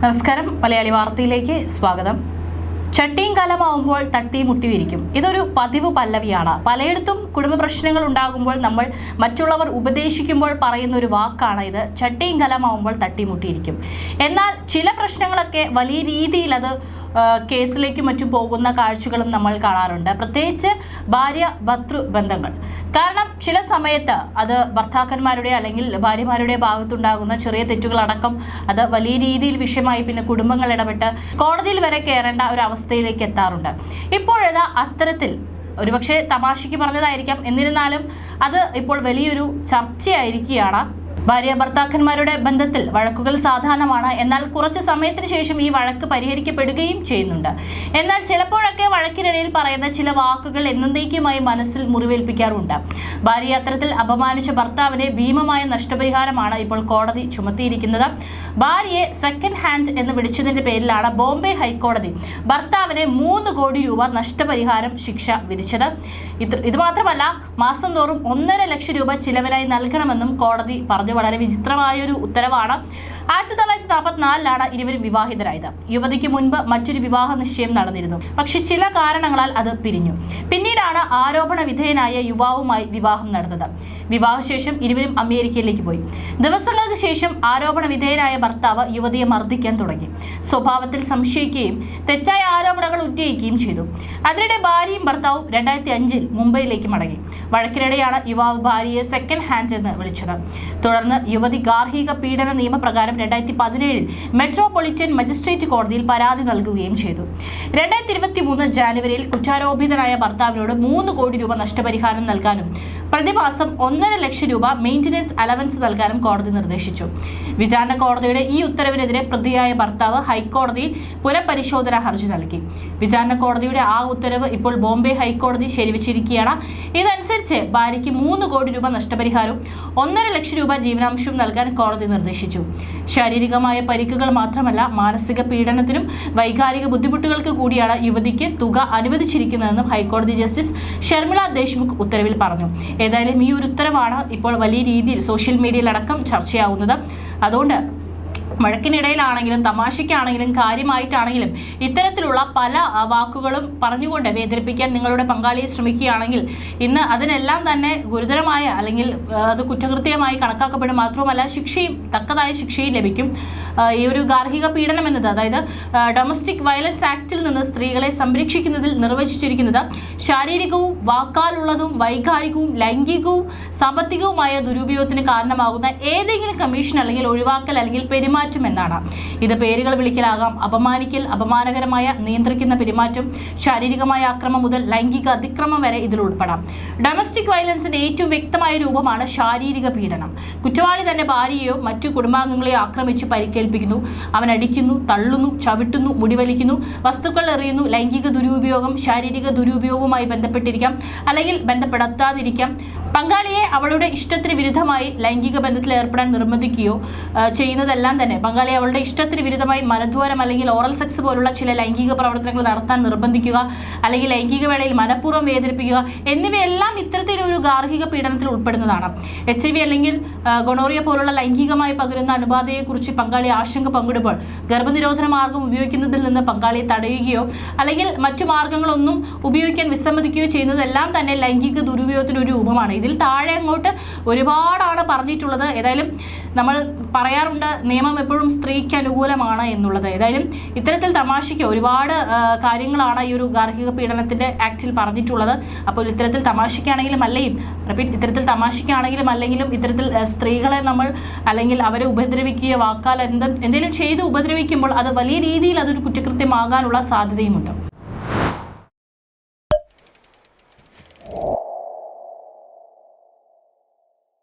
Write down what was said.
നമസ്കാരം. മലയാളി വാർത്തയിലേക്ക് സ്വാഗതം. ചട്ടിയും കലമാവുമ്പോൾ തട്ടി മുട്ടി വിരിക്കും ഇതൊരു പതിവ് പല്ലവിയാണ്. പലയിടത്തും കുടുംബ പ്രശ്നങ്ങൾ ഉണ്ടാകുമ്പോൾ നമ്മൾ മറ്റുള്ളവർ ഉപദേശിക്കുമ്പോൾ പറയുന്ന ഒരു വാക്കാണ് ഇത്. ചട്ടിയും കലമാവുമ്പോൾ തട്ടിമുട്ടിയിരിക്കും എന്നാൽ ചില പ്രശ്നങ്ങളൊക്കെ വലിയ രീതിയിൽ അത് കേസിലേക്കും മറ്റും പോകുന്ന കാഴ്ചകളും നമ്മൾ കാണാറുണ്ട്. പ്രത്യേകിച്ച് ഭാര്യ ഭർത്തൃ ബന്ധങ്ങൾ. കാരണം ചില സമയത്ത് അത് ഭർത്താക്കന്മാരുടെ അല്ലെങ്കിൽ ഭാര്യമാരുടെ ഭാഗത്തുണ്ടാകുന്ന ചെറിയ തെറ്റുകളടക്കം അത് വലിയ രീതിയിൽ വിഷയമായി പിന്നെ കുടുംബങ്ങൾ ഇടപെട്ട് കോടതിയിൽ വരെ കയറേണ്ട ഒരു അവസ്ഥയിലേക്ക് എത്താറുണ്ട്. ഇപ്പോഴത് അത്തരത്തിൽ ഒരുപക്ഷെ തമാശയ്ക്ക് പറഞ്ഞതായിരിക്കാം. എന്നിരുന്നാലും അത് ഇപ്പോൾ വലിയൊരു ചർച്ചയായിരിക്കുകയാണ്. ഭാര്യ ഭർത്താക്കന്മാരുടെ ബന്ധത്തിൽ വഴക്കുകൾ സാധാരണമാണ്. എന്നാൽ കുറച്ച് സമയത്തിന് ശേഷം ഈ വഴക്ക് പരിഹരിക്കപ്പെടുകയും ചെയ്യുന്നുണ്ട്. എന്നാൽ ചിലപ്പോഴൊക്കെ വഴക്കിനിടയിൽ പറയുന്ന ചില വാക്കുകൾ എന്നേക്കുമായി മനസ്സിൽ മുറിവേൽപ്പിക്കാറുണ്ട്. ഭാര്യ അത്തരത്തിൽ അപമാനിച്ച ഭർത്താവിനെ ഭീമമായ നഷ്ടപരിഹാരമാണ് ഇപ്പോൾ കോടതി ചുമത്തിയിരിക്കുന്നത്. ഭാര്യയെ സെക്കൻഡ് ഹാൻഡ് എന്ന് വിളിച്ചതിന്റെ പേരിലാണ് ബോംബെ ഹൈക്കോടതി ഭർത്താവിനെ മൂന്ന് കോടി രൂപ നഷ്ടപരിഹാരം ശിക്ഷ വിധിച്ചത്. ഇത് മാത്രമല്ല മാസം തോറും ഒന്നര ലക്ഷം രൂപ ചിലവിനായി നൽകണമെന്നും കോടതി പറഞ്ഞു വളരെ വിചിത്രമായ ഒരു ഉത്തരവാണ്. ആയിരത്തി തൊള്ളായിരത്തി നാൽപ്പത്തിനാലിലാണ് ഇരുവരും വിവാഹിതരായത്. യുവതിക്ക് മുൻപ് മറ്റൊരു വിവാഹ നിശ്ചയം നടന്നിരുന്നു. പക്ഷെ ചില കാരണങ്ങളാൽ അത് പിരിഞ്ഞു. പിന്നീടാണ് ആരോപണ വിധേയനായ യുവാവുമായി വിവാഹം നടന്നത്. വിവാഹശേഷം ഇരുവരും അമേരിക്കയിലേക്ക് പോയി. ദിവസങ്ങൾക്ക് ശേഷം ആരോപണ വിധേയനായ ഭർത്താവ് യുവതിയെ മർദ്ദിക്കാൻ തുടങ്ങി. സ്വഭാവത്തിൽ സംശയിക്കുകയും തെറ്റായ ആരോപണങ്ങൾ ഉന്നയിക്കുകയും ചെയ്തു. അതിനിടെ ഭാര്യയും ഭർത്താവും രണ്ടായിരത്തി അഞ്ചിൽ മുംബൈയിലേക്ക് മടങ്ങി. വഴക്കിനിടെയാണ് യുവാവ് ഭാര്യയെ സെക്കൻഡ് ഹാൻഡ് എന്ന് വിളിച്ചത്. തുടർന്ന് യുവതി ഗാർഹിക പീഡന നിയമപ്രകാരം രണ്ടായിരത്തി പതിനേഴിൽ മെട്രോപൊളിറ്റൻ മജിസ്ട്രേറ്റ് കോടതിയിൽ പരാതി നൽകുകയും ചെയ്തു. രണ്ടായിരത്തി ഇരുപത്തി മൂന്ന് ജാനുവരിയിൽ കുറ്റാരോപിതനായ ഭർത്താവിനോട് മൂന്ന് കോടി രൂപ നഷ്ടപരിഹാരം നൽകാനും പ്രതിമാസം ഒന്നര ലക്ഷം രൂപ മെയിന്റനൻസ് അലവൻസ് നൽകാനും കോടതി നിർദ്ദേശിച്ചു. വിചാരണ കോടതിയുടെ ഈ ഉത്തരവിനെതിരെ പ്രതിയായ ഭർത്താവ് ഹൈക്കോടതിയിൽ പുനഃപരിശോധനാ ഹർജി നൽകി. വിചാരണ കോടതിയുടെ ആ ഉത്തരവ് ഇപ്പോൾ ബോംബെ ഹൈക്കോടതി ശരിവച്ചിരിക്കുകയാണ്. ഇതനുസരിച്ച് ഭാര്യയ്ക്ക് മൂന്ന് കോടി രൂപ നഷ്ടപരിഹാരവും ഒന്നര ലക്ഷം രൂപ ജീവനാംശവും നൽകാൻ കോടതി നിർദ്ദേശിച്ചു. ശാരീരികമായ പരിക്കുകൾ മാത്രമല്ല മാനസിക പീഡനത്തിനും വൈകാരിക ബുദ്ധിമുട്ടുകൾക്ക് കൂടിയാണ് യുവതിക്ക് തുക അനുവദിച്ചിരിക്കുന്നതെന്നും ഹൈക്കോടതി ജസ്റ്റിസ് ഷർമിള ദേശ്മുഖ് ഉത്തരവിൽ പറഞ്ഞു. ഏതായാലും ഈ ഒരു ഉത്തരവാണ് ഇപ്പോൾ വലിയ രീതിയിൽ സോഷ്യൽ മീഡിയയിലടക്കം ചർച്ചയാവുന്നത്. അതുകൊണ്ട് മഴക്കിനിടയിലാണെങ്കിലും തമാശയ്ക്കാണെങ്കിലും കാര്യമായിട്ടാണെങ്കിലും ഇത്തരത്തിലുള്ള പല വാക്കുകളും പറഞ്ഞുകൊണ്ട് വേദനിപ്പിക്കാൻ നിങ്ങളുടെ പങ്കാളിയെ ശ്രമിക്കുകയാണെങ്കിൽ ഇന്ന് അതിനെല്ലാം തന്നെ ഗുരുതരമായ അല്ലെങ്കിൽ അത് കുറ്റകൃത്യമായി കണക്കാക്കപ്പെടും. മാത്രവുമല്ല ശിക്ഷയും തക്കതായ ശിക്ഷയും ലഭിക്കും. ഈ ഒരു ഗാർഹിക പീഡനം എന്നത് അതായത് ഡൊമസ്റ്റിക് വയലൻസ് ആക്ടിൽ നിന്ന് സ്ത്രീകളെ സംരക്ഷിക്കുന്നതിൽ നിർവചിച്ചിരിക്കുന്നത് ശാരീരികവും വാക്കാലുള്ളതും വൈകാരികവും ലൈംഗികവും സാമ്പത്തികവുമായ ദുരുപയോഗത്തിന് കാരണമാകുന്ന ഏതെങ്കിലും കമ്മീഷൻ അല്ലെങ്കിൽ ഒഴിവാക്കൽ അല്ലെങ്കിൽ പെരുമാറ്റം എന്നാണ്. ഇത് പേരുകൾ വിളിക്കലാകാം. അപമാനിക്കൽ അപമാനകരമായ നിയന്ത്രിക്കുന്ന പെരുമാറ്റം ശാരീരികമായ ആക്രമം മുതൽ ലൈംഗിക അതിക്രമം വരെ ഇതിൽ ഉൾപ്പെടാം. ഡൊമസ്റ്റിക് വയലൻസിന്റെ ഏറ്റവും വ്യക്തമായ രൂപമാണ് ശാരീരിക പീഡനം. കുറ്റവാളി തന്നെ ഭാര്യയെയോ മറ്റു കുടുംബാംഗങ്ങളെയോ ആക്രമിച്ച് പരിക്കേൽപ്പിക്കുന്നു അവൻ അടിക്കുന്നു തള്ളുന്നു ചവിട്ടുന്നു മുടിവലിക്കുന്നു. വസ്തുക്കൾ എറിയുന്നു. ലൈംഗിക ദുരുപയോഗം ശാരീരിക ദുരുപയോഗവുമായി ബന്ധപ്പെട്ടിരിക്കാം. അല്ലെങ്കിൽ ബന്ധപ്പെടുത്താതിരിക്കാം. പങ്കാളിയെ അവളുടെ ഇഷ്ടത്തിന് വിരുദ്ധമായി ലൈംഗിക ബന്ധത്തിൽ ഏർപ്പെടാൻ നിർബന്ധിക്കുകയോ ചെയ്യുന്നതെല്ലാം തന്നെ പങ്കാളി അവളുടെ ഇഷ്ടത്തിന് വിരുദ്ധമായി മലദ്വാരം അല്ലെങ്കിൽ ഓറൽ സെക്സ് പോലുള്ള ചില ലൈംഗിക പ്രവർത്തനങ്ങൾ നടത്താൻ നിർബന്ധിക്കുക അല്ലെങ്കിൽ ലൈംഗിക വേളയിൽ മനഃപൂർവം വേദനിപ്പിക്കുക എന്നിവയെല്ലാം ഇത്തരത്തിലൊരു ഗാർഹിക പീഡനത്തിൽ ഉൾപ്പെടുന്നതാണ്. എച്ച് ഐ വി അല്ലെങ്കിൽ ഗൊണോറിയ പോലുള്ള ലൈംഗികമായി പകരുന്ന അണുബാധയെക്കുറിച്ച് പങ്കാളി ആശങ്ക പങ്കിടുമ്പോൾ ഗർഭനിരോധന മാർഗം ഉപയോഗിക്കുന്നതിൽ നിന്ന് പങ്കാളിയെ തടയുകയോ അല്ലെങ്കിൽ മറ്റു മാർഗങ്ങളൊന്നും ഉപയോഗിക്കാൻ വിസമ്മതിക്കുകയോ ചെയ്യുന്നതെല്ലാം തന്നെ ലൈംഗിക ദുരുപയോഗത്തിന്റെ ഒരു രൂപമാണ് ഇതിൽ താഴെ അങ്ങോട്ട് ഒരുപാടാണ് പറഞ്ഞിട്ടുള്ളത്. ഏതായാലും നമ്മൾ പറയാറുണ്ട് നിയമം എപ്പോഴും സ്ത്രീക്ക് അനുകൂലമാണ് എന്നുള്ളത്. ഏതായാലും ഇത്തരത്തിൽ തമാശയ്ക്ക് ഒരുപാട് കാര്യങ്ങളാണ് ഈ ഒരു ഗാർഹിക പീഡനത്തിന്റെ ആക്റ്റിൽ പറഞ്ഞിട്ടുള്ളത്. അപ്പോൾ ഇത്തരത്തിൽ തമാശയ്ക്കാണെങ്കിലും അല്ലെങ്കിൽ റിപ്പീറ്റ് ഇത്തരത്തിൽ തമാശയ്ക്കാണെങ്കിലും അല്ലെങ്കിലും ഇത്തരത്തിൽ സ്ത്രീകളെ നമ്മൾ അല്ലെങ്കിൽ അവരെ ഉപദ്രവിക്കുക വാക്കാൽ എന്ത് എന്തെങ്കിലും ചെയ്ത് ഉപദ്രവിക്കുമ്പോൾ അത് വലിയ രീതിയിൽ അതൊരു കുറ്റകൃത്യമാകാനുള്ള സാധ്യതയുമുണ്ട്.